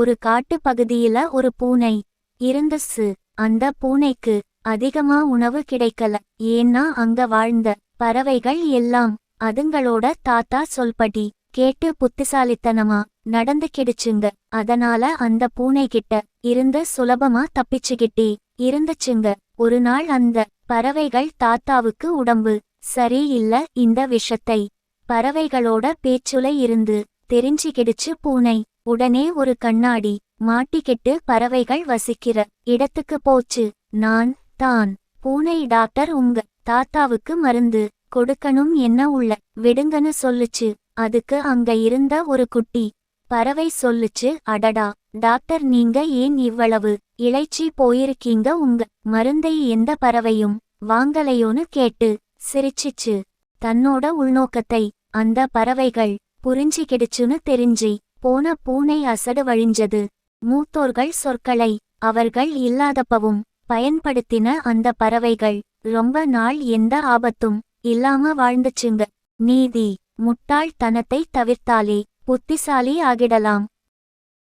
ஒரு காட்டு பகுதியில ஒரு பூனை இருந்துச்சு அந்த பூனைக்கு அதிகமா உணவு கிடைக்கல. ஏன்னா அங்க வாழ்ந்த பறவைகள் எல்லாம் அதுங்களோட தாத்தா சொல்படி கேட்டு புத்திசாலித்தனமா நடந்துக்கிடுச்சுங்க அதனால அந்த பூனை கிட்ட இருந்து சுலபமா தப்பிச்சுகிட்டே இருந்துச்சுங்க. ஒரு நாள் அந்த பறவைகள் தாத்தாவுக்கு உடம்பு சரியில்ல. இந்த விஷத்தை பறவைகளோட பேச்சுல இருந்து தெரிஞ்சுகிடுச்சு பூனை உடனே ஒரு கண்ணாடி மாட்டிக்கிட்டு பறவைகள் வசிக்கிற இடத்துக்கு போச்சு. நான் தான் பூனை டாக்டர் உங்க தாத்தாவுக்கு மருந்து கொடுக்கணும் என்ன உள்ள? விடுங்கன்னு சொல்லுச்சு. அதுக்கு அங்க இருந்த ஒரு குட்டி பறவை சொல்லுச்சு. அடடா டாக்டர் நீங்க ஏன் இவ்வளவு இளைச்சி போயிருக்கீங்க? உங்க மருந்தை எந்த பறவையும் வாங்கலையோன்னு கேட்டு சிரிச்சிச்சு. தன்னோட உள்நோக்கத்தை அந்த பறவைகள் புரிஞ்சிக்கிடுச்சுன்னு தெரிஞ்சி போன பூனை அசடு வழிஞ்சது. மூத்தோர்கள் சொற்களை அவர்கள் இல்லாதப்பவும் பயன்படுத்தின அந்த பறவைகள் ரொம்ப நாள் எந்த ஆபத்தும் இல்லாம வாழ்ந்துச்சுங்க. நீதி முட்டாள்தனத்தை தவிர்த்தாலே புத்திசாலி ஆகிடலாம்.